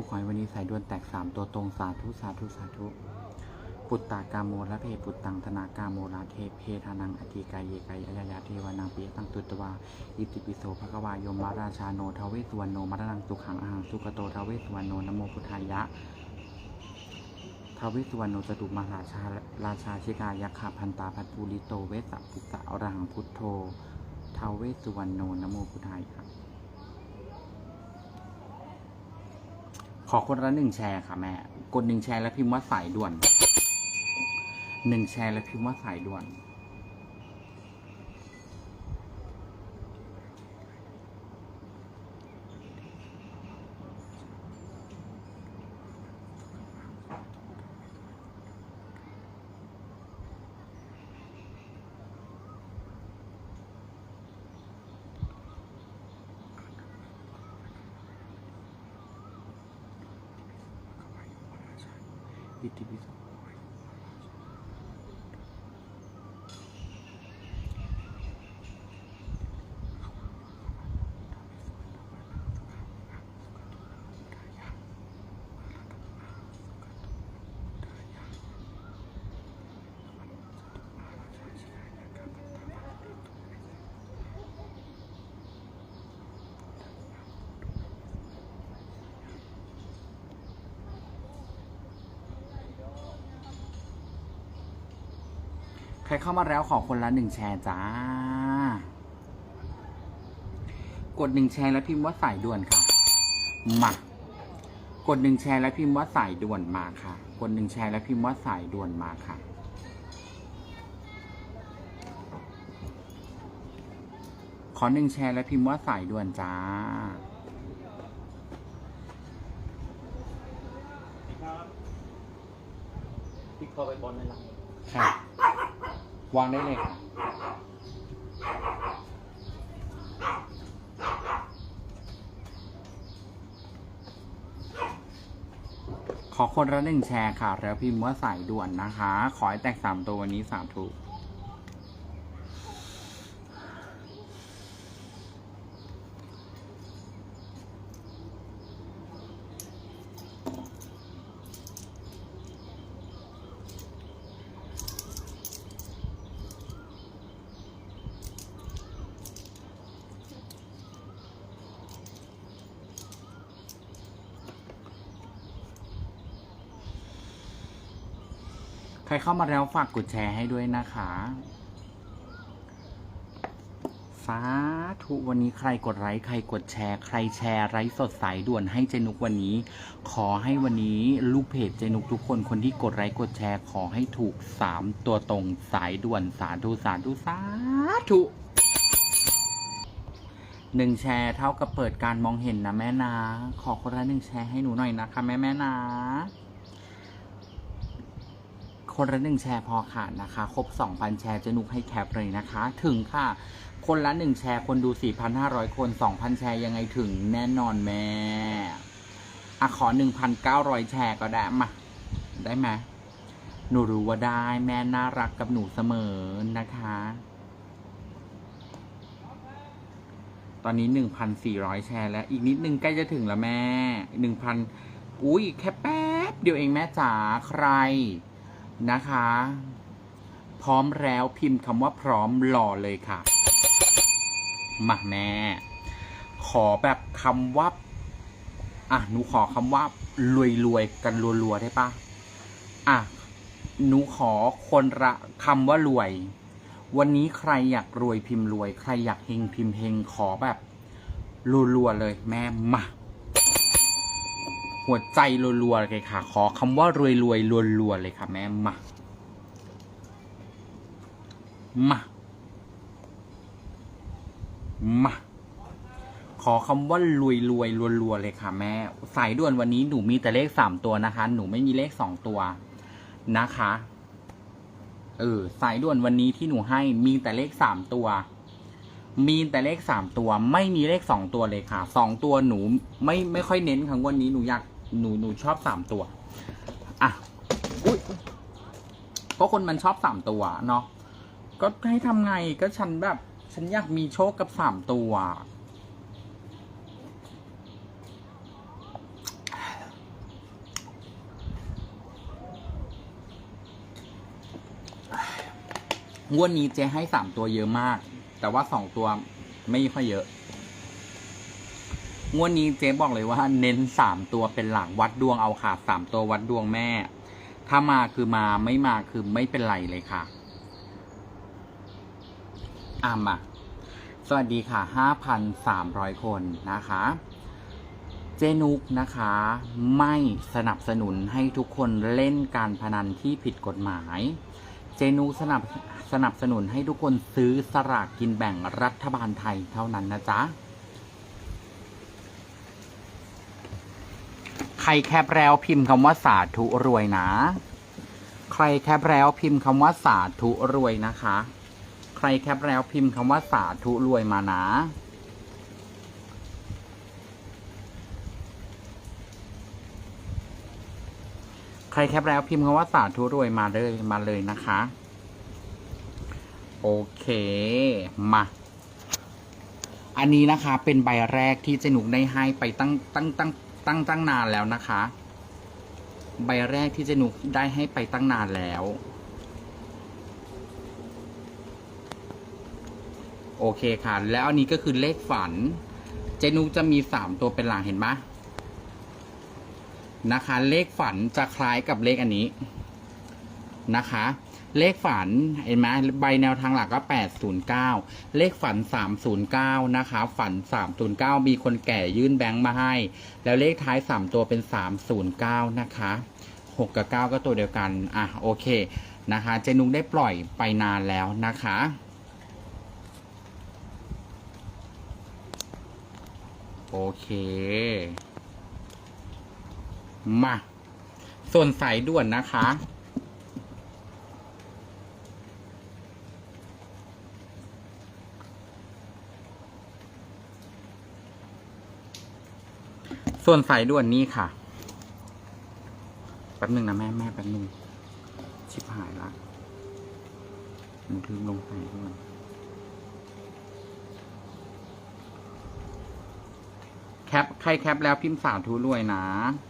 ธุขอให้วันนี้สายด่วนแตกสามตัวตรงสาธุสาธุสาธุ ปุตตากาโมละเพปุตตังธนากาโมละเทเพทานังอธิกายเยกายอายาเทวานังปิยตังตุตวาอิติปิโสภควายมาราชาโนทเวสวรรณโนมรณังสุขังอาหังสุกโตทเวสวรรณโนนโมพุทธายะทเวสวรรณโนจตุมหาชาราชาชิกายะขะพันตาพัทภูริโตเวสสะปุตตะอรหังพุทโธทเวสวรรณโนนโมพุทธายะ ขอคนละหนึ่งแชร์ค่ะแม่ กดหนึ่งแชร์แล้วพิมพ์ว่าสายด่วนหนึ่งแชร์แล้วพิมพ์ว่าสายด่วน อิ ครเข้ามาแล้วขอคนละหนึ่งแชร์จ้า กดหนึ่งแชร์แล้วพิมพ์ว่าสายด่วนค่ะ มา กดหนึ่งแชร์แล้วพิมพ์ว่าสายด่วนมาค่ะ กดหนึ่งแชร์แล้วพิมพ์ว่าสายด่วนมาค่ะ ขอหนึ่งแชร์แล้วพิมพ์ว่าสายด่วนจ้าพลิกเข้าไปบอลในหลังค่ะ วางได้เลยค่ะขอคนละหนึ่งแชร์ค่ะ แล้วพิมพ์ว่าสายด่วนนะคะ ขอให้แตกสามตัววันนี้สามถูก ครเข้ามาแล้วฝากกดแชร์ให้ด้วยนะคะสาธุวันนี้ใครกดไลค์ใครกดแชร์ ใครแชร์ไลฟ์สดสายด่วนให้เจนุกวันนี้ ขอให้วันนี้ลูกเพจเจนุกทุกคนคนที่กดไลค์กดแชร์ ขอให้ถูกสามตัวตรงสายด่วนสาธุสาธุสาธุหนึ่งแชร์เท่ากับเปิดการมองเห็นนะแม่นะขอคนละหนึ่งแชร์ให้หนูหน่อยนะคะแม่แม่นะ คนละหนึ่งแชร์พอค่ะนะคะ ครบ 2,000 แชร์จะนุกให้แคปเลยนะคะ ถึงค่ะ คนละหนึ่งแชร์คนดู 4,500 คน 2,000 แชร์ยังไงถึงแน่นอนแม่อะขอ 1,900 แชร์ก็ได้มา ได้ไหมหนูรู้ว่าได้แม่น่ารักกับหนูเสมอนะคะ ตอนนี้ 1,400 แชร์แล้ว อีกนิดนึงใกล้จะถึงแล้วแม่ 1,000 อุ้ยแค่แป๊บเดียวเองแม่จ๋าใคร นะคะ พร้อมแล้วพิมพ์คำว่าพร้อมรอเลยค่ะ มาแม่ ขอแบบคำว่า อะ หนูขอคำว่ารวยๆกันรัวๆได้ปะอะ หนูขอคนละคำว่ารวย วันนี้ใครอยากรวยพิมพ์รวย ใครอยากเฮงพิมพ์เฮงขอแบบรัวๆเลยแม่มา หัวใจรัวๆเลยค่ะ ขอคำว่ารวยรวยๆรัวๆเลยค่ะ แม่มามามาขอคำว่ารวยรวยรัวๆเลยค่ะ แม่ สายด่วนวันนี้หนูมีแต่เลขสามตัวนะคะ หนูไม่มีเลขสองตัวนะคะเออสายด่วนวันนี้ที่หนูให้มีแต่เลขสามตัว มีแต่เลขสามตัว ไม่มีเลขสองตัวเลยค่ะสองตัวหนูไม่ไม่ค่อยเน้นครั้งวันนี้หนูอยาก หนูหนูชอบสามตัว อะอุ้ยก็คนมันชอบสามตัวเนาะก็ให้ทำไงก็ฉันแบบ ฉันอยากมีโชคกับสามตัว งวดนี้เจ๊ให้สามตัวเยอะมาก แต่ว่าสองตัวไม่ค่อยเยอะ งวดนี้เจ๊บอกเลยว่าเน้นสามตัวเป็นหลักวัดดวงเอาค่ะสามตัววัดดวงแม่ ถ้ามาคือมาไม่มาคือไม่เป็นไรเลยค่ะอามาสวัสดีค่ะห้าพันสามร้อยคนนะคะ เจนุกนะคะ ไม่สนับสนุนให้ทุกคนเล่นการพนันที่ผิดกฎหมาย เจนุกสนับสนับสนุนให้ทุกคนซื้อสลากกินแบ่งรัฐบาลไทยเท่านั้นนะจ๊ะ ใค รแคปแล้วพิมพ์คำว่าสาธุรวยนะ ใครแคปแล้วพิมพ์คำว่าสาธุรวยนะคะ ใครแคปแล้วพิมพ์คำว่าสาธุรวยมานะใครแคปแล้วพิมพ์คำว่าสาธุรวยมาเลยมาเลยนะคะ โอเค มา อันนี้นะคะเป็นใบแรกที่เจนุกได้ให้ไปตั้งตั้งตั้ง ตั้งตั้งนานแล้วนะคะ ใบแรกที่เจนุกได้ให้ไปตั้งนานแล้ว โอเคค่ะ แล้วอันนี้ก็คือเลขฝัน เจนุกจะมีสามตัวเป็นหลังเห็นไหมนะคะ เลขฝันจะคล้ายกับเลขอันนี้นะคะ เลขฝันเห็นไหมใบแนวทางหลักก็ 809 เลขฝัน 309 นะคะ ฝัน 309 มีคนแก่ยื่นแบงค์มาให้ แล้วเลขท้าย 3 ตัวเป็น 309 นะคะ 6 กับ 9 ก็ตัวเดียวกัน อะ โอเค นะคะ เจนุกได้ปล่อยไปนานแล้วนะคะโอเค มา ส่วนสายด่วนนะคะ ส่วนสายด่วนนี้ค่ะ แป๊บหนึ่งนะแม่แม่แป๊บหนึ่งชิบหายละหนูลืมลงสายด่วนแคป ใครแคปแล้วพิมพ์สาธุรวยนะอะ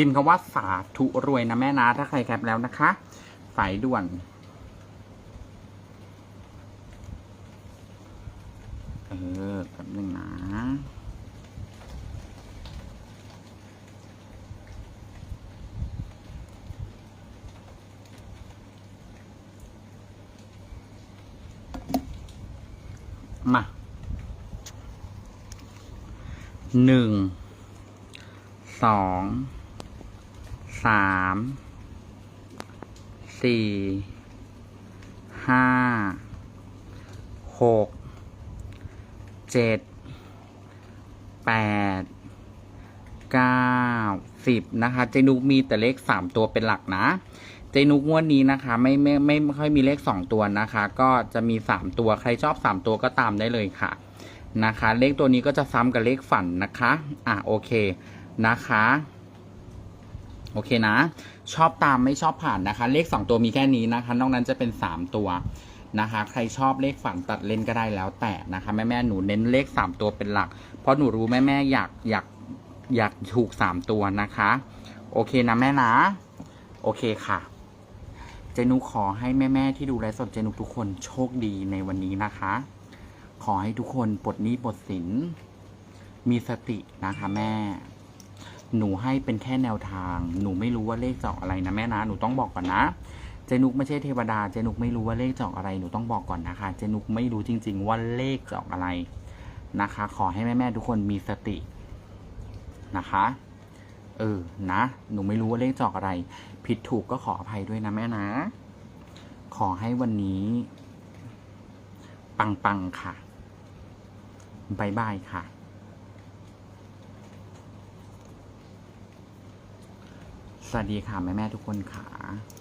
พิมพ์คำว่าสาธุรวยนะแม่นะถ้าใครแคปแล้วนะคะ สายด่วน เออแป๊บนึงนะมาหนึ่งสอง สามสี่ห้าหกเจ็ดแปดเก้าสิบนะคะ เจนุกมีแต่เลขสามตัวเป็นหลักนะ เจนุกงวดนี้นะคะไม่ไม่ไม่ไม่ค่อยมีเลขสองตัวนะคะ ก็จะมีสามตัวใครชอบสามตัวก็ตามได้เลยค่ะนะคะ เลขตัวนี้ก็จะซ้ำกับเลขฝันนะคะ อะโอเคนะคะ อเคนะ ชอบตามไม่ชอบผ่านนะคะ เลขสองตัวมีแค่นี้นะคะ นอกนั้นจะเป็นสามตัวนะคะ ใครชอบเลขฝันตัดเล่นก็ได้แล้วแต่นะคะ แม่แม่หนูเน้นเลขสามตัวเป็นหลัก เพราะหนูรู้แม่แม่อยากอยากอยากถูกสามตัวนะคะ โอเคนะแม่นะ โอเคค่ะเจนุขอให้แม่แม่ ๆ ที่ดูไลฟ์สดเจนุทุกคนโชคดีในวันนี้นะคะ ขอให้ทุกคนปลดหนี้ปลดสิน มีสตินะคะแม่ หนูให้เป็นแค่แนวทาง หนูไม่รู้ว่าเลขจะออกอะไรนะแม่นะ หนูต้องบอกก่อนนะ เจนุกไม่ใช่เทวดา เจนุกไม่รู้ว่าเลขจะออกอะไร หนูต้องบอกก่อนนะคะ เจนุกไม่รู้จริง ๆ ว่าเลขจะออกอะไรนะคะ ขอให้แม่ๆทุกคนมีสตินะคะ เออ นะ หนูไม่รู้ว่าเลขจะออกอะไร ผิดถูกก็ขออภัยด้วยนะแม่นะ ขอให้วันนี้ ปังๆค่ะบายบายค่ะ สวัสดีค่ะแม่แม่ทุกคนค่ะ